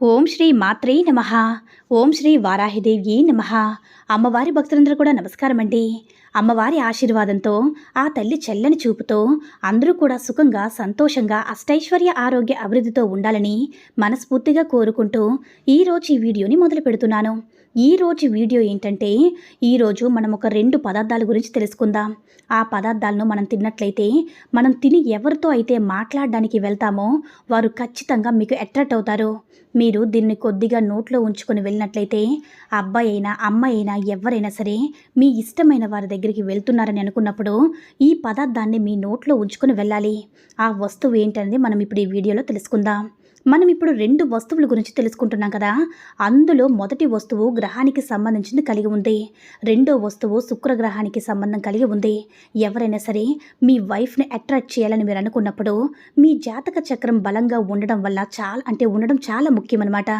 ఓం శ్రీ మాత్రే నమ. ఓం శ్రీ వారాహిదేవ్యే నమ. అమ్మవారి భక్తులందరూ కూడా నమస్కారం అండి అమ్మవారి ఆశీర్వాదంతో ఆ తల్లి చెల్లని చూపుతో అందరూ కూడా సుఖంగా సంతోషంగా అష్టైశ్వర్య ఆరోగ్య అభివృద్ధితో ఉండాలని మనస్ఫూర్తిగా కోరుకుంటూ ఈరోజు ఈ వీడియోని మొదలు పెడుతున్నాను. ఈరోజు వీడియో ఏంటంటే ఈరోజు మనం ఒక రెండు పదార్థాల గురించి తెలుసుకుందాం. ఆ పదార్థాలను మనం తిన్నట్లయితే మనం తిని ఎవరితో అయితే మాట్లాడడానికి వెళ్తామో వారు ఖచ్చితంగా మీకు అట్రాక్ట్ అవుతారు. మీరు దీన్ని కొద్దిగా నోట్లో ఉంచుకొని వెళ్ళినట్లయితే అబ్బాయి అయినా అమ్మాయి అయినా ఎవరైనా సరే మీ ఇష్టమైన వారి దగ్గర దగ్గరికి వెళ్తున్నారని అనుకున్నప్పుడు ఈ పదార్థాన్ని మీ నోట్లో ఉంచుకొని వెళ్ళాలి. ఆ వస్తువు ఏంటనేది మనం ఇప్పుడు ఈ వీడియోలో తెలుసుకుందాం. మనం ఇప్పుడు రెండు వస్తువుల గురించి తెలుసుకుంటున్నాం కదా. అందులో మొదటి వస్తువు గ్రహానికి సంబంధించింది కలిగి ఉంది. రెండో వస్తువు శుక్రగ్రహానికి సంబంధం కలిగి ఉంది. ఎవరైనా సరే మీ వైఫ్ని అట్రాక్ట్ చేయాలని మీరు అనుకున్నప్పుడు మీ జాతక చక్రం బలంగా ఉండడం వల్ల చాలా అంటే ఉండడం చాలా ముఖ్యం అనమాట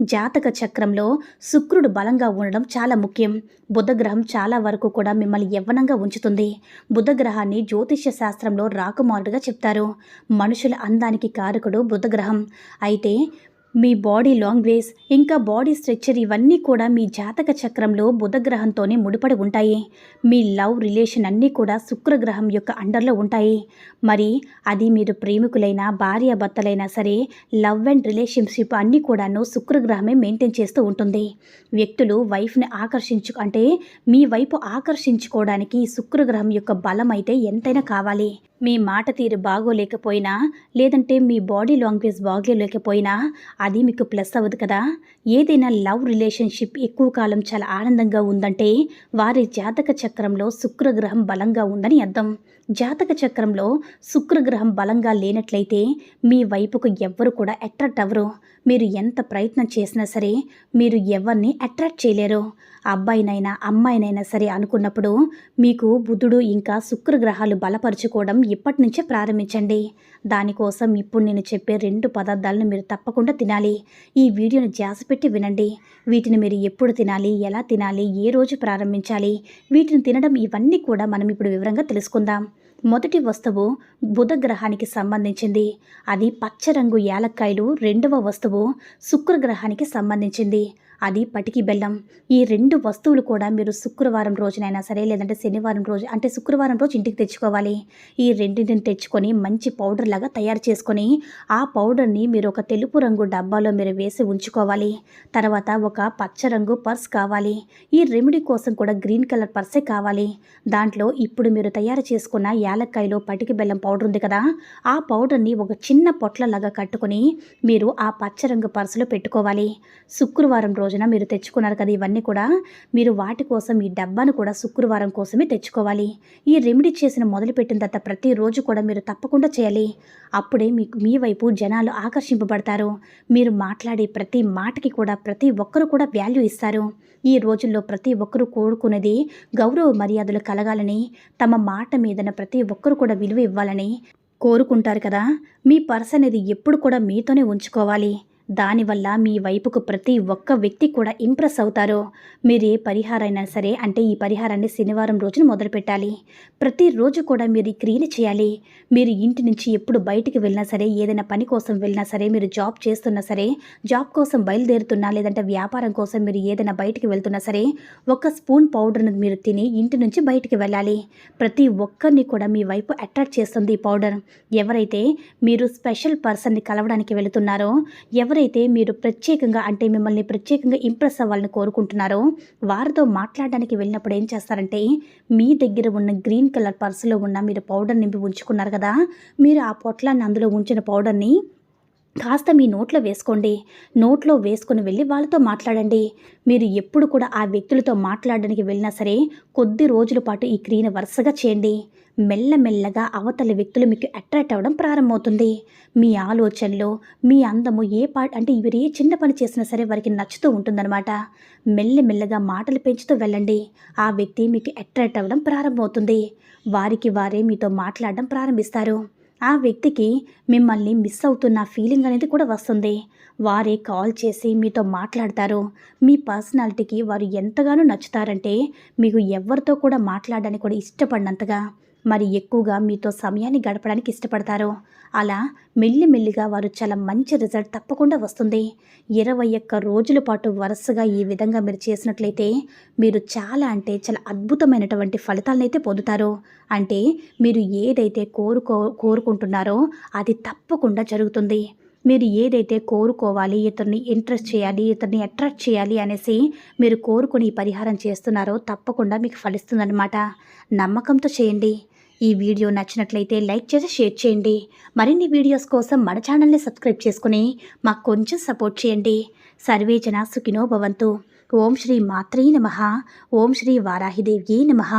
జాతక చక్రంలో శుక్రుడు బలంగా ఉండడం చాలా ముఖ్యం. బుధగ్రహం చాలా వరకు కూడా మిమ్మల్ని యవ్వనంగా ఉంచుతుంది. బుధగ్రహాన్ని జ్యోతిష్య శాస్త్రంలో రాకుమారుడుగా చెప్తారు. మనుషుల అందానికి కారకుడు బుధగ్రహం. అయితే మీ బాడీ లాంగ్వేజ్ ఇంకా బాడీ స్ట్రక్చర్ ఇవన్నీ కూడా మీ జాతక చక్రంలో బుధగ్రహంతోనే ముడిపడి ఉంటాయి. మీ లవ్ రిలేషన్ అన్నీ కూడా శుక్రగ్రహం యొక్క అండర్లో ఉంటాయి. మరి అది మీరు ప్రేమికులైనా భార్యాభర్తలైనా సరే లవ్ అండ్ రిలేషన్షిప్ అన్నీ కూడాను శుక్రగ్రహమే మెయింటైన్ చేస్తూ ఉంటుంది. వ్యక్తులు వైఫ్ని ఆకర్షించు అంటే మీ వైపు ఆకర్షించుకోవడానికి శుక్రగ్రహం యొక్క బలం అయితే ఎంతైనా కావాలి. మీ మాట తీరు బాగోలేకపోయినా లేదంటే మీ బాడీ లాంగ్వేజ్ బాగోలేకపోయినా అది మీకు ప్లస్ అవ్వదు కదా. ఏదైనా లవ్ రిలేషన్షిప్ ఎక్కువ కాలం చాలా ఆనందంగా ఉందంటే వారి జాతక చక్రంలో శుక్రగ్రహం బలంగా ఉందని అర్థం. జాతక చక్రంలో శుక్రగ్రహం బలంగా లేనట్లయితే మీ వైపుకు ఎవ్వరు కూడా అట్రాక్ట్ అవ్వరు. మీరు ఎంత ప్రయత్నం చేసినా సరే మీరు ఎవరిని అట్రాక్ట్ చేయలేరు. అబ్బాయినైనా అమ్మాయినైనా సరే అనుకున్నప్పుడు మీకు బుధుడు ఇంకా శుక్రగ్రహాలు బలపరుచుకోవడం ఇప్పటి నుంచే ప్రారంభించండి. దానికోసం ఇప్పుడు నేను చెప్పే రెండు పదార్థాలను మీరు తప్పకుండా తినాలి. ఈ వీడియోని ధ్యాస పెట్టి వినండి. వీటిని మీరు ఎప్పుడు తినాలి ఎలా తినాలి ఏ రోజు ప్రారంభించాలి వీటిని తినడం ఇవన్నీ కూడా మనం ఇప్పుడు వివరంగా తెలుసుకుందాం. మొదటి వస్తువు బుధ గ్రహానికి సంబంధించింది. అది పచ్చరంగు యాలక్కాయలు. రెండవ వస్తువు శుక్రగ్రహానికి సంబంధించింది. అది పటికి బెల్లం. ఈ రెండు వస్తువులు కూడా మీరు శుక్రవారం రోజునైనా సరే లేదంటే శనివారం రోజు అంటే శుక్రవారం రోజు ఇంటికి తెచ్చుకోవాలి. ఈ రెండింటిని తెచ్చుకొని మంచి పౌడర్ లాగా తయారు చేసుకొని ఆ పౌడర్ని మీరు ఒక తెలుపు రంగు డబ్బాలో మీరు వేసి ఉంచుకోవాలి. తర్వాత ఒక పచ్చ రంగు పర్స్ కావాలి. ఈ రెమెడీ కోసం కూడా గ్రీన్ కలర్ పర్సే కావాలి. దాంట్లో ఇప్పుడు మీరు తయారు చేసుకున్న యాలక్కాయలో పటికి బెల్లం పౌడర్ ఉంది కదా ఆ పౌడర్ని ఒక చిన్న పొట్లలాగా కట్టుకొని మీరు ఆ పచ్చ రంగు పర్సులో పెట్టుకోవాలి. శుక్రవారం రోజు రోజున మీరు తెచ్చుకున్నారు కదా ఇవన్నీ కూడా మీరు వాటి కోసం ఈ డబ్బాను కూడా శుక్రవారం కోసమే తెచ్చుకోవాలి. ఈ రెమెడీ చేసిన మొదలుపెట్టిన తర్వాత ప్రతిరోజు కూడా మీరు తప్పకుండా చేయాలి. అప్పుడే మీకు మీ వైపు జనాలు ఆకర్షింపబడతారు. మీరు మాట్లాడే ప్రతి మాటకి కూడా ప్రతి ఒక్కరు కూడా వాల్యూ ఇస్తారు. ఈ రోజుల్లో ప్రతి ఒక్కరూ కోరుకునేది గౌరవ మర్యాదలు కలగాలని తమ మాట మీదన ప్రతి ఒక్కరు కూడా విలువ ఇవ్వాలని కోరుకుంటారు కదా. మీ పర్స్ అనేది ఎప్పుడు కూడా మీతోనే ఉంచుకోవాలి. దానివల్ల మీ వైపుకు ప్రతి ఒక్క వ్యక్తి కూడా ఇంప్రెస్ అవుతారు. మీరు ఏ పరిహారైనా సరే అంటే ఈ పరిహారాన్ని శనివారం రోజున మొదలుపెట్టాలి. ప్రతిరోజు కూడా మీరు ఈ క్రియలు చేయాలి. మీరు ఇంటి నుంచి ఎప్పుడు బయటికి వెళ్ళినా సరే ఏదైనా పని కోసం వెళ్ళినా సరే మీరు జాబ్ చేస్తున్నా సరే జాబ్ కోసం బయలుదేరుతున్నా లేదంటే వ్యాపారం కోసం మీరు ఏదైనా బయటికి వెళ్తున్నా సరే ఒక స్పూన్ పౌడర్ను మీరు తిని ఇంటి నుంచి బయటికి వెళ్ళాలి. ప్రతి ఒక్కరిని కూడా మీ వైపు అట్రాక్ట్ చేస్తుంది ఈ పౌడర్ ఎవరైతే మీరు స్పెషల్ పర్సన్ని కలవడానికి వెళుతున్నారో ఎవరు ఎవరైతే మీరు ప్రత్యేకంగా అంటే మిమ్మల్ని ప్రత్యేకంగా ఇంప్రెస్ అవ్వాలని కోరుకుంటున్నారో వారితో మాట్లాడడానికి వెళ్ళినప్పుడు ఏం చేస్తారంటే మీ దగ్గర ఉన్న గ్రీన్ కలర్ పర్సులో ఉన్న మీరు పౌడర్ నింపి ఉంచుకున్నారు కదా మీరు ఆ పొట్లాన్ని అందులో ఉంచిన పౌడర్ని కాస్త మీ నోట్లో వేసుకోండి. నోట్లో వేసుకుని వెళ్ళి వాళ్ళతో మాట్లాడండి. మీరు ఎప్పుడు కూడా ఆ వ్యక్తులతో మాట్లాడడానికి వెళ్ళినా సరే కొద్ది రోజుల పాటు ఈ క్రియను వరుసగా చేయండి. మెల్లమెల్లగా అవతలి వ్యక్తులు మీకు అట్రాక్ట్ అవ్వడం ప్రారంభమవుతుంది. మీ ఆలోచనలు మీ అందము ఏ పాట అంటే ఇవి ఏ చిన్న పని చేసినా సరే వారికి నచ్చుతూ ఉంటుందన్నమాట. మెల్లమెల్లగా మాటలు పెంచుతూ వెళ్ళండి. ఆ వ్యక్తి మీకు అట్రాక్ట్ అవ్వడం ప్రారంభమవుతుంది. వారికి వారే మీతో మాట్లాడడం ప్రారంభిస్తారు. ఆ వ్యక్తికి మిమ్మల్ని మిస్ అవుతున్న ఫీలింగ్ అనేది కూడా వస్తుంది. వారే కాల్ చేసి మీతో మాట్లాడతారు. మీ పర్సనాలిటీకి వారు ఎంతగానో నచ్చుతారంటే మీకు ఎవరితో కూడా మాట్లాడడానికి కూడా ఇష్టపడినంతగా. మరి ఎక్కువగా మీతో సమయాన్ని గడపడానికి ఇష్టపడతారు? అలా మెల్లిమెల్లిగా వారు చాలా మంచి రిజల్ట్ తప్పకుండా వస్తుంది. ఇరవై ఒక్క రోజుల పాటు వరుసగా ఈ విధంగా మీరు చేసినట్లయితే మీరు చాలా అంటే చాలా అద్భుతమైనటువంటి ఫలితాలనైతే అయితే పొందుతారు. అంటే మీరు ఏదైతే కోరుకో కోరుకుంటున్నారో అది తప్పకుండా జరుగుతుంది. మీరు ఏదైతే కోరుకోవాలి ఇతన్ని ఇంట్రెస్ట్ చేయాలి ఇతన్ని అట్రాక్ట్ చేయాలి అనేసి మీరు కోరుకుని పరిహారం చేస్తున్నారో తప్పకుండా మీకు ఫలిస్తుందన్నమాట. నమ్మకంతో చేయండి. ఈ వీడియో నచ్చినట్లయితే లైక్ చేసి షేర్ చేయండి. మరిన్ని వీడియోస్ కోసం మన ఛానల్ని సబ్స్క్రైబ్ చేసుకుని మాకు కొంచెం సపోర్ట్ చేయండి. సర్వేజన సుఖినో భవంతు. ఓం శ్రీ మాత్రే నమ. ఓం శ్రీ వారాహిదేవ్యే నమః.